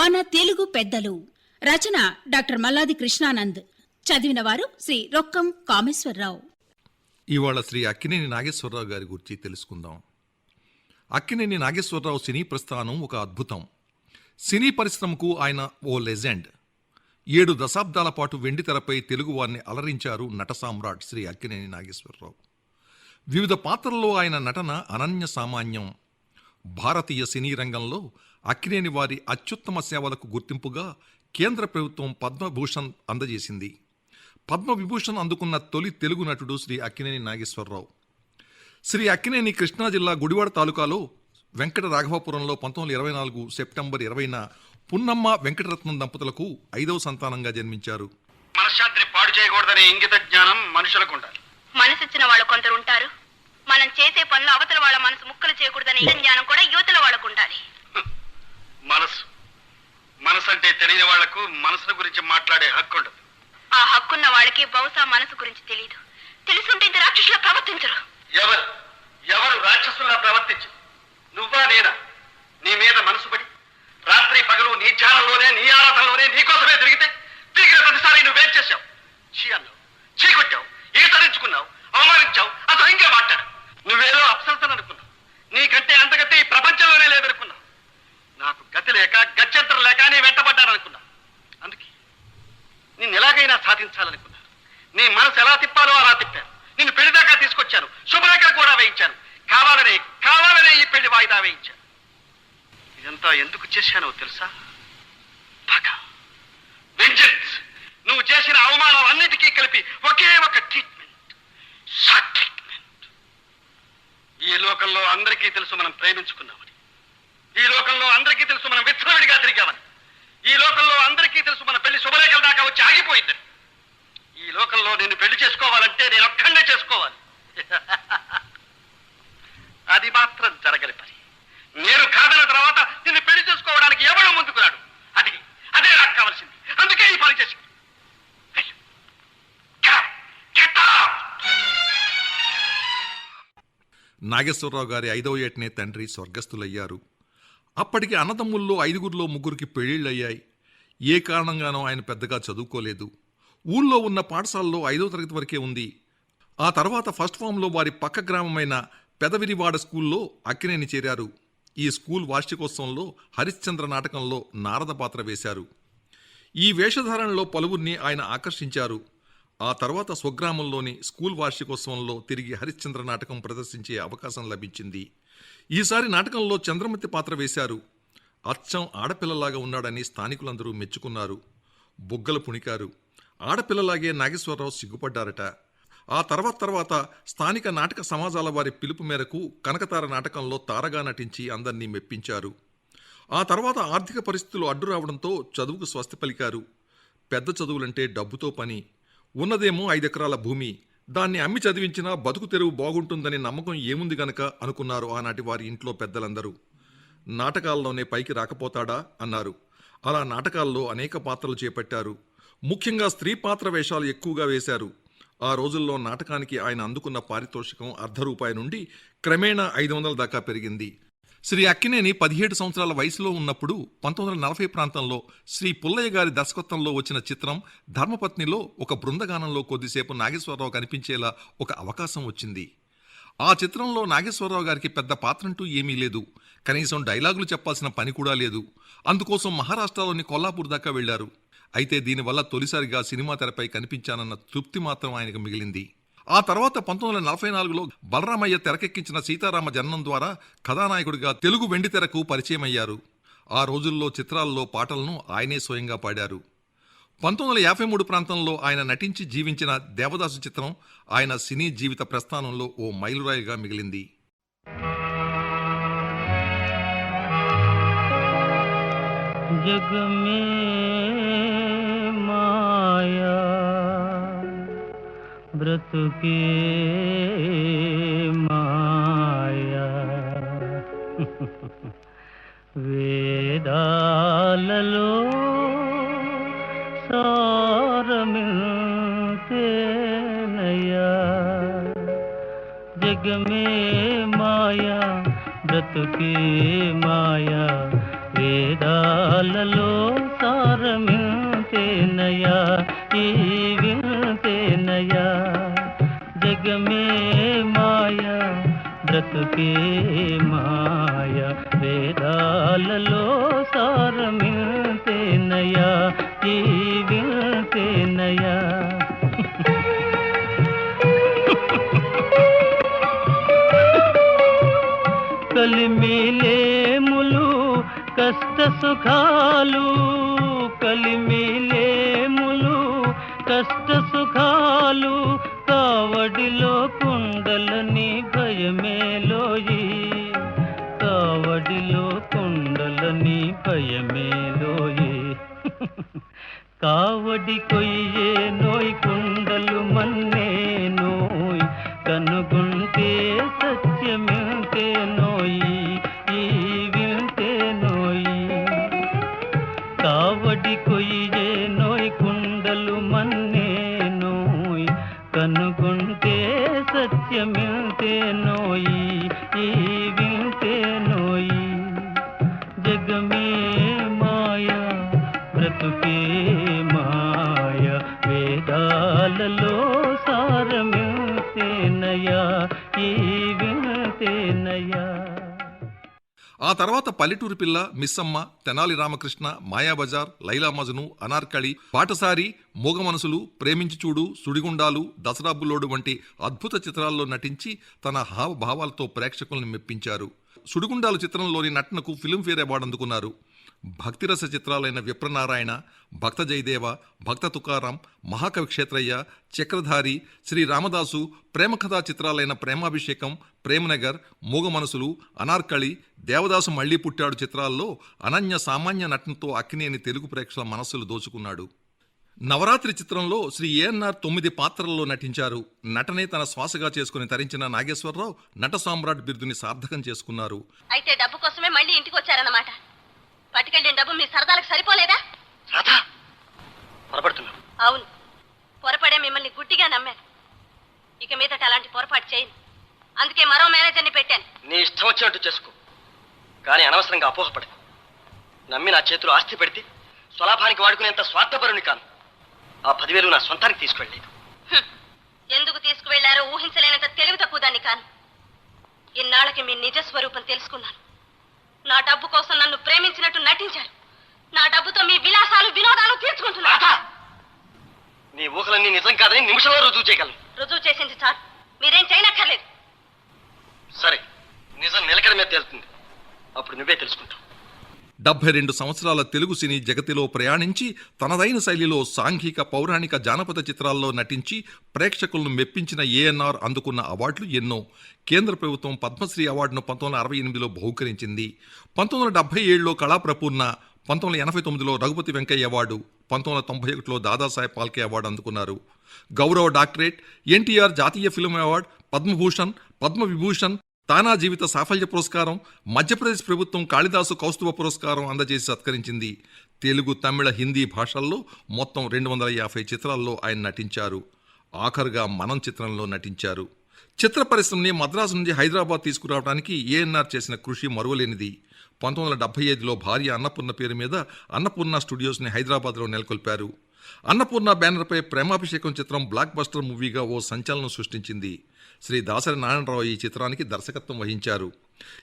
మన తెలుగు పెద్దలు. రచన డాక్టర్ మల్లాది కృష్ణానంద్. చదివిన వారు శ్రీ రొక్కం కామేశ్వరరావు. ఇవాళ శ్రీ అక్కినేని నాగేశ్వరరావు గారి గురించి తెలుసుకుందాం. అక్కినేని నాగేశ్వరరావు సినీ ప్రస్థానం ఒక అద్భుతం. సినీ పరిశ్రమకు ఆయన ఓ లెజెండ్. ఏడు దశాబ్దాల పాటు వెండితెరపై తెలుగు వారిని అలరించారు నట సామ్రాట్ శ్రీ అక్కినేని నాగేశ్వరరావు. వివిధ పాత్రల్లో ఆయన నటన అనన్య సామాన్యం. భారతీయ సినీ రంగంలో అక్కినేని వారి అత్యుత్తమ సేవలకు గుర్తింపుగా కేంద్ర ప్రభుత్వం పద్మభూషణ్ అందజేసింది. పద్మవిభూషణ్ అందుకున్న తొలి తెలుగు నటుడు శ్రీ అక్కినేని నాగేశ్వరరావు. శ్రీ అక్కినేని కృష్ణా జిల్లా గుడివాడ తాలూకాలో వెంకట రాఘవాపురంలో పంతొమ్మిది ఇరవై నాలుగు సెప్టెంబర్ ఇరవైన పున్నమ్మ వెంకటరత్నం దంపతులకు ఐదవ సంతానంగా జన్మించారు. మనశ్శాంతిని పాడు చేయకూడదనే ఇంగిత జ్ఞానం మనుషులకు ఉండాలి. మనసిచ్చిన వాళ్ళు కొందరు ఉంటారు. మనం చేసే పనులు అవతల వాళ్ళ మనసు ముక్కలు చేయకూడదనే జ్ఞానం కూడా యువతల వాళ్ళకు ఉండాలి. మనసు. మనసు అంటే తెలియని వాళ్ళకు మనసును గురించి మాట్లాడే హక్కు ఉండదు. ఆ హక్కున్న వాళ్ళకి బహుశా మనసు గురించి తెలియదు తెలుసుంటే ఇంత రాక్షసులా ప్రవర్తించరు. ఎవరు? ఎవరు రాక్షసులా ప్రవర్తించు నువ్వా నేనా నీ మీద మనసు పడి రాత్రి పగలు నీ ధ్యానంలోనే నీ ఆరాధనలోనే నీ కోసమే తిరిగితే తిరిగిన ప్రతిసారి నువ్వేం చేశావు చీ అన్నావు చీ కొట్టావు ఈతరించుకున్నావు అవమానించావు అసహ్యంగా మాట్లాడు నువ్వేదో అప్సల్సన్ అనుకున్నావు నీకంటే అంతకంటే ఈ ప్రపంచంలోనే లేదనుకున్నావు నాకు గతి లేక గత్యంతరం లేక నీ వెంటబడ్డాననుకున్నా అందుకే నిన్ను ఎలాగైనా సాధించాలనుకున్నాను నీ మనసు ఎలా తిప్పాలో అలా తిప్పారు. నిన్ను పెళ్ళి దాకా తీసుకొచ్చాను. శుభ్రేఖలు కూడా వేయించాను. కావాలనే కావాలనే ఈ పెళ్ళి వాయిదా వేయించాను. ఇదంతా ఎందుకు చేశానో తెలుసా? పగ. వెంజన్స్ నువ్వు చేసిన అవమానాలన్నిటికీ కలిపి ఒకే ఒక ట్రీట్మెంట్ షార్ట్ ట్రీట్మెంట్ ఈ లోకంలో అందరికీ తెలుసు మనం ప్రేమించుకున్నామని. ఈ లోకంలో అందరికీ తెలుసు మనం విచ్చలవిడిగా తిరిగామని. ఈ లోకంలో అందరికీ తెలుసు మన పెళ్ళి శుభరేఖల దాకా వచ్చి ఆగిపోయిందని. ఈ లోకంలో నిన్ను పెళ్ళి చేసుకోవాలంటే నేను ఒక్కడే చేసుకోవాలి. అది మాత్రం జరగని పని. నేను కాదన్న తర్వాత నిన్ను పెళ్ళి చేసుకోవడానికి ఎవరు ముందుకున్నాడు అది అదే నాకు కావాల్సింది. అందుకే ఈ పని చేసి నాగేశ్వరరావు గారి ఐదవ ఏటనే తండ్రి స్వర్గస్థులయ్యారు. అప్పటికి అన్నదమ్ముల్లో ఐదుగురిలో ముగ్గురికి పెళ్ళిళ్ళయ్యాయి ఏ కారణంగానో ఆయన పెద్దగా చదువుకోలేదు. ఊళ్ళో ఉన్న పాఠశాలలో ఐదో తరగతి వరకే ఉంది. ఆ తర్వాత ఫస్ట్ ఫామ్లో వారి పక్క గ్రామమైన పెదవిరివాడ స్కూల్లో అక్కినేని చేరారు. ఈ స్కూల్ వార్షికోత్సవంలో హరిశ్చంద్ర నాటకంలో నారద పాత్ర వేశారు. ఈ వేషధారణలో పలువురిని ఆయన ఆకర్షించారు. ఆ తర్వాత స్వగ్రామంలోని స్కూల్ వార్షికోత్సవంలో తిరిగి హరిశ్చంద్ర నాటకం ప్రదర్శించే అవకాశం లభించింది. ఈసారి నాటకంలో చంద్రమతి పాత్ర వేశారు. అచ్చం ఆడపిల్లలాగా ఉన్నాడని స్థానికులందరూ మెచ్చుకున్నారు. బుగ్గలు పుణికారు. ఆడపిల్లలాగే నాగేశ్వరరావు సిగ్గుపడ్డారట. ఆ తర్వాత తర్వాత స్థానిక నాటక సమాజాల వారి పిలుపు మేరకు కనకతార నాటకంలో తారగా నటించి అందరినీ మెప్పించారు. ఆ తర్వాత ఆర్థిక పరిస్థితులు అడ్డు రావడంతో చదువుకు స్వస్తి పలికారు. పెద్ద చదువులంటే డబ్బుతో పని. ఉన్నదేమో ఐదెకరాల భూమి. దాన్ని అమ్మి చదివించినా బతుకు తెరువు బాగుంటుందనే నమ్మకం ఏముంది గనక అనుకున్నారు ఆనాటి వారి ఇంట్లో పెద్దలందరూ. నాటకాల్లోనే పైకి రాకపోతాడా? అన్నారు. అలా నాటకాల్లో అనేక పాత్రలు చేపట్టారు. ముఖ్యంగా స్త్రీ పాత్ర వేషాలు ఎక్కువగా వేశారు. ఆ రోజుల్లో నాటకానికి ఆయన అందుకున్న పారితోషికం అర్ధ రూపాయి నుండి క్రమేణా ఐదు వందల దాకా పెరిగింది. శ్రీ అక్కినేని పదిహేడు సంవత్సరాల వయసులో ఉన్నప్పుడు పంతొమ్మిది వందల నలభై ప్రాంతంలో శ్రీ పుల్లయ్య గారి దర్శకత్వంలో వచ్చిన చిత్రం ధర్మపత్నిలో ఒక బృందగానంలో కొద్దిసేపు నాగేశ్వరరావు కనిపించేలా ఒక అవకాశం వచ్చింది. ఆ చిత్రంలో నాగేశ్వరరావు గారికి పెద్ద పాత్రంటూ ఏమీ లేదు. కనీసం డైలాగులు చెప్పాల్సిన పని కూడా లేదు. అందుకోసం మహారాష్ట్రలోని కొల్లాపూర్ దాకా వెళ్ళారు అయితే దీనివల్ల తొలిసారిగా సినిమా తెరపై కనిపించానన్న తృప్తి మాత్రం ఆయనకు మిగిలింది. ఆ తర్వాత పంతొమ్మిది వందల నలభై నాలుగులో బలరామయ్య తెరకెక్కించిన సీతారామ జననం ద్వారా కథానాయకుడిగా తెలుగు వెండితెరకు పరిచయం అయ్యారు ఆ రోజుల్లో చిత్రాల్లో పాటలను ఆయనే స్వయంగా పాడారు. పంతొమ్మిది వందల యాభై మూడు ప్రాంతంలో ఆయన నటించి జీవించిన దేవదాసు చిత్రం ఆయన సినీ జీవిత ప్రస్థానంలో ఓ మైలురాయిగా మిగిలింది. జగమే మాయా బ్రతుకే మాయా. వేదాలలో సారమితేనయా జగమే మాయా బ్రతుకే మాయా. వేదాలలో సారమింతేనయా ఈ వింతేనయా? జగమే మాయా బ్రతుకే మాయా వేదాలలో సారమింతేనయా? ఈ వింతేనయా? కలిమిలేములు కష్ట సుఖాలు కలిమిలేములు భయమేలోయి? కావడిలో కొండలని భయమేలోయి? కావడి కొయ్యే నోయ్ కుండలు మన్నే వింటే సత్యం వింతే నోయి ఈ వింతే నోయి. జగమే ఆ తర్వాత పల్లెటూరు పిల్ల మిస్సమ్మ తెనాలి రామకృష్ణ మాయాబజార్ లైలా మజను అనార్కళి పాటసారి మూగ మనసులు ప్రేమించి చూడు సుడిగుండాలు దసరా బుల్లోడు వంటి అద్భుత చిత్రాల్లో నటించి తన హావభావాలతో ప్రేక్షకుల్ని మెప్పించారు. సుడిగుండాలు చిత్రంలోని నటనకు ఫిల్మ్ఫేర్ అవార్డు అందుకున్నారు. భక్తిరస చిత్రాలైన విప్రనారాయణ భక్త జయదేవ భక్త తుకారాం మహాకవి క్షేత్రయ్య చక్రధారి శ్రీ రామదాసు ప్రేమ కథా చిత్రాలైన ప్రేమాభిషేకం ప్రేమనగర్ మూగ మనసులు అనార్కళి దేవదాసు మళ్ళీ పుట్టాడు చిత్రాల్లో అనన్య సామాన్య నటనతో అక్కినేని తెలుగు ప్రేక్షకుల మనస్సులు దోచుకున్నాడు. నవరాత్రి చిత్రంలో శ్రీ ఏఎన్ఆర్ తొమ్మిది పాత్రల్లో నటించారు. నటనే తన శ్వాసగా చేసుకుని తరించిన నాగేశ్వరరావు నట సామ్రాట్ బిరుదుని సార్థకం చేసుకున్నారు. అయితే డబ్బు కోసమే మళ్ళీ ఇంటికి వచ్చారన్నమాట పట్టుకెళ్ళిన డబ్బు మీ సరదాలకు సరిపోలేదా? రాధా పొరపడుతున్నావు. అవును. పొరపడే మిమ్మల్ని గుడ్డిగా నమ్మాను. ఇక మీదట అలాంటి పొరపాటు చేయను. అందుకే మరో మేనేజర్ని పెట్టాను. నీ ఇష్టం వచ్చినట్టు చేసుకో. కానీ అనవసరంగా అపోహపడి నమ్మి నా చేతిలో ఆస్తి పెడితే స్వలాభానికి వాడుకునేంత స్వార్థపరుని కాను. ఆ పదివేలు నా సొంతానికి తీసుకెళ్ళలేదు హ్మ్. ఎందుకు తీసుకువెళ్ళారో ఊహించలేనంత తెలివి తక్కువ దాన్ని కాను. ఇన్నాళ్ళకి మీ నిజ స్వరూపం తెలుసుకున్నాను. నా డబ్బు కోసం నన్ను ప్రేమించినట్టు నటించారు. నా డబ్బుతో మీ విలాసాలు వినోదాలు తీర్చుకుంటున్నారు. రాధా! నీ ఊహలన్నీ నిజం కాదని నిమిషంలో రుజువు చేయగలను. రుజువు చేసింది చాలు. మీరేం చేయనక్కర్లేదు. సరే నిజం నిలకడ మీద తేలుతుంది. అప్పుడు నువ్వే తెలుసుకుంటావు. డెబ్బై రెండు సంవత్సరాల తెలుగు సినీ జగతిలో ప్రయాణించి తనదైన శైలిలో సాంఘిక పౌరాణిక జానపద చిత్రాల్లో నటించి ప్రేక్షకులను మెప్పించిన ఏఎన్ఆర్ అందుకున్న అవార్డులు ఎన్నో. కేంద్ర ప్రభుత్వం పద్మశ్రీ అవార్డును పంతొమ్మిది వందల అరవై ఎనిమిదిలో బహుకరించింది. పంతొమ్మిది వందల డెబ్బై ఏడులో కళాప్రపూర్ణ పంతొమ్మిది వందల ఎనభై తొమ్మిదిలో రఘుపతి వెంకయ్య అవార్డు పంతొమ్మిది వందల తొంభై ఒకటిలో దాదాసాహెబ్ పాల్కే అవార్డు అందుకున్నారు. గౌరవ డాక్టరేట్ ఎన్టీఆర్ జాతీయ ఫిల్మ్ అవార్డు పద్మభూషణ్ పద్మవిభూషణ్ తానా జీవిత సాఫల్య పురస్కారం మధ్యప్రదేశ్ ప్రభుత్వం కాళిదాసు కౌస్తుభ పురస్కారం అందజేసి సత్కరించింది. తెలుగు తమిళ హిందీ భాషల్లో మొత్తం రెండు వందల యాభై చిత్రాల్లో ఆయన నటించారు. ఆఖరుగా మనం చిత్రంలో నటించారు. చిత్ర పరిశ్రమని మద్రాసు నుండి హైదరాబాద్ తీసుకురావడానికి ఏఎన్ఆర్ చేసిన కృషి మరువలేనిది. పంతొమ్మిది వందల డెబ్బై ఐదులో భార్య అన్నపూర్ణ పేరు మీద అన్నపూర్ణ స్టూడియోస్ని హైదరాబాద్లో నెలకొల్పారు. అన్నపూర్ణ బ్యానర్పై ప్రేమాభిషేకం చిత్రం బ్లాక్ బస్టర్ మూవీగా ఓ సంచలనం సృష్టించింది. శ్రీ దాసరి నారాయణరావు ఈ చిత్రానికి దర్శకత్వం వహించారు.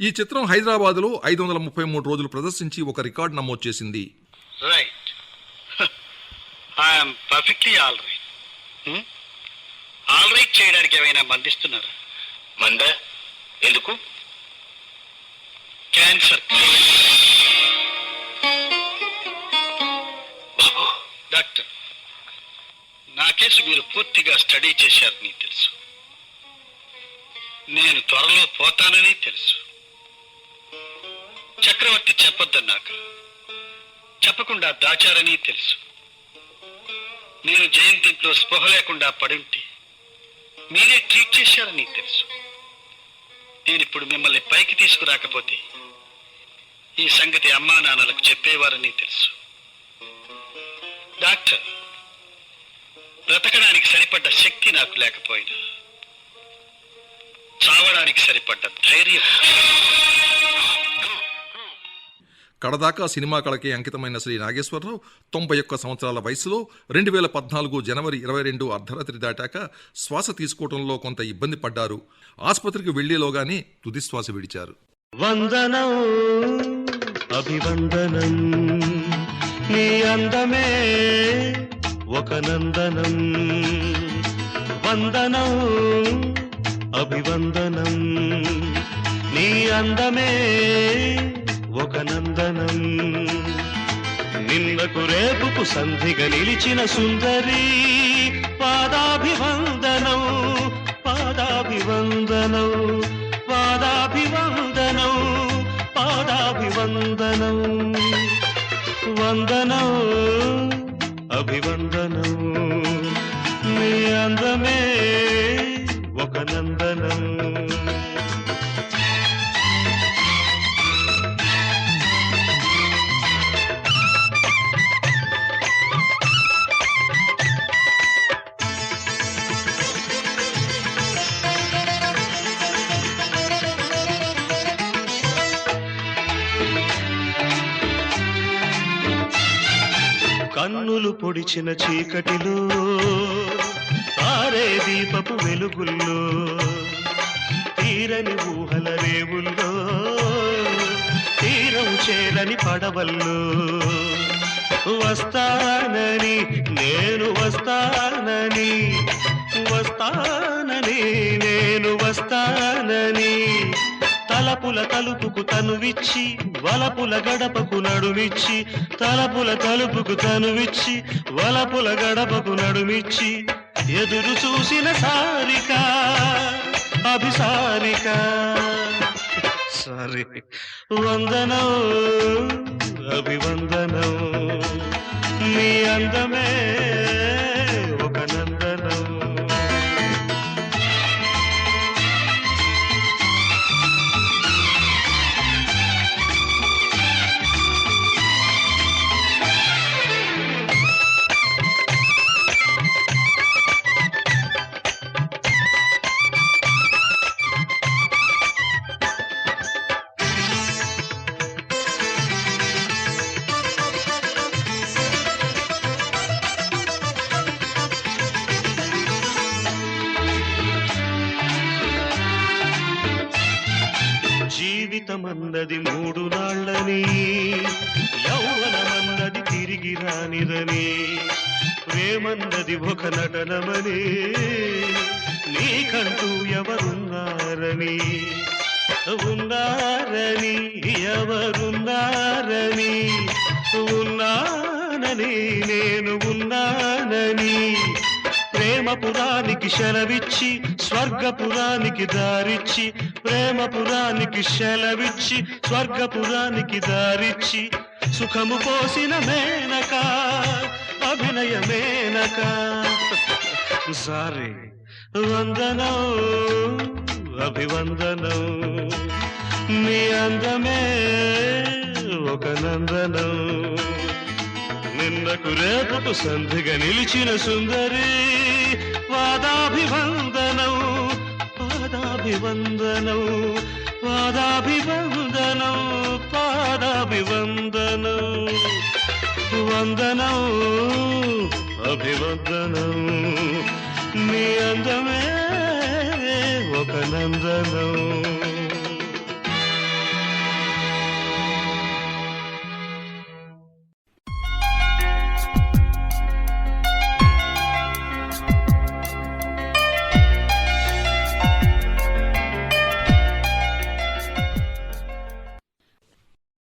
ఈ చిత్రం హైదరాబాద్లో ఐదు వందల ముప్పై మూడు రోజులు ప్రదర్శించి ఒక రికార్డు నమోదు చేసింది. Right. I'm perfectly all right. All right చేయడానికి ఏమైనా మందిస్తున్నారా మంద ఎందుకు? క్యాన్సర్. డాక్టర్ నా కేసు మీరు పూర్తిగా స్టడీ చేశారని తెలుసు. నేను త్వరలో పోతానని తెలుసు. చక్రవర్తి చెప్పొద్దన్నాక చెప్పకుండా దాచారని తెలుసు. నేను జయంతింట్లో స్పృహ లేకుండా పడుంటే మీరే ట్రీట్ చేశారని తెలుసు. నేను ఇప్పుడు మిమ్మల్ని పైకి తీసుకురాకపోతే ఈ సంగతి అమ్మా నాన్నలకు చెప్పేవారని తెలుసు. డాక్టర్ బ్రతకడానికి సరిపడ్డ శక్తి నాకు లేకపోయినా చావడానికి సరిపడ్డ ధైర్యం. కడదాకా సినిమా కళకి అంకితమైన శ్రీ నాగేశ్వరరావు తొంభై ఒక్క సంవత్సరాల వయసులో రెండు వేల పద్నాలుగు జనవరి ఇరవై రెండు అర్ధరాత్రి దాటాక శ్వాస తీసుకోవడంలో కొంత ఇబ్బంది పడ్డారు. ఆసుపత్రికి వెళ్ళేలోగానే తుది శ్వాస విడిచారు. వందనం అభివందనం. నీ అందమే ఒక నందనం. వందనం అభివందనం. నీ అందమే ఒక నందనం. నిన్నకు రేపుకు సంధిగా నిలిచిన సుందరి పాదాభివందనం పాదాభివందనం. కురిచిన చీకటిలో తారే దీపపు వెలుగుల్లో తీరని ఊహల రేవుల్లో తీరం చేరని పడవల్లో. వస్తానని నేను వస్తానని వస్తానని నేను వస్తానని తలపుల తలుపుకు తనువిచ్చి వలపుల గడపకు నడుమిచ్చి తలపుల తలుపుకు తనువిచ్చి వలపుల గడపకు నడుమిచ్చి ఎదురు చూసిన సారిక అభిసారిక. సారీ వందనం అభివందనం నీ అందమే జీవితమన్నది మూడు నాళ్ళని. యౌవనమన్నది తిరిగి రానిదని. ప్రేమన్నది ఒక నటనమని. నీకంటూ ఎవరున్నారని. ఉన్నారని ఎవరున్నారని. ఉన్నానని నేను ఉన్నానని. ప్రేమపురానికి శలవిచ్చి స్వర్గపురానికి దారిచ్చి ప్రేమపురానికి శలవిచ్చి స్వర్గపురానికి దారిచ్చి సుఖము పోసిన మేనక అభినయ మేనక. సారీ. వందనం అభివందనం మీ అందమే ఒక నందనం నిన్నకు రేపుకు సంధిగా నిలిచిన సుందరి వాదాభివందనం పాదాభివందనం పాదాభివందనం పాదాభివందనం. వందనం అభివందనం నీ అందమే ఒక నందనం.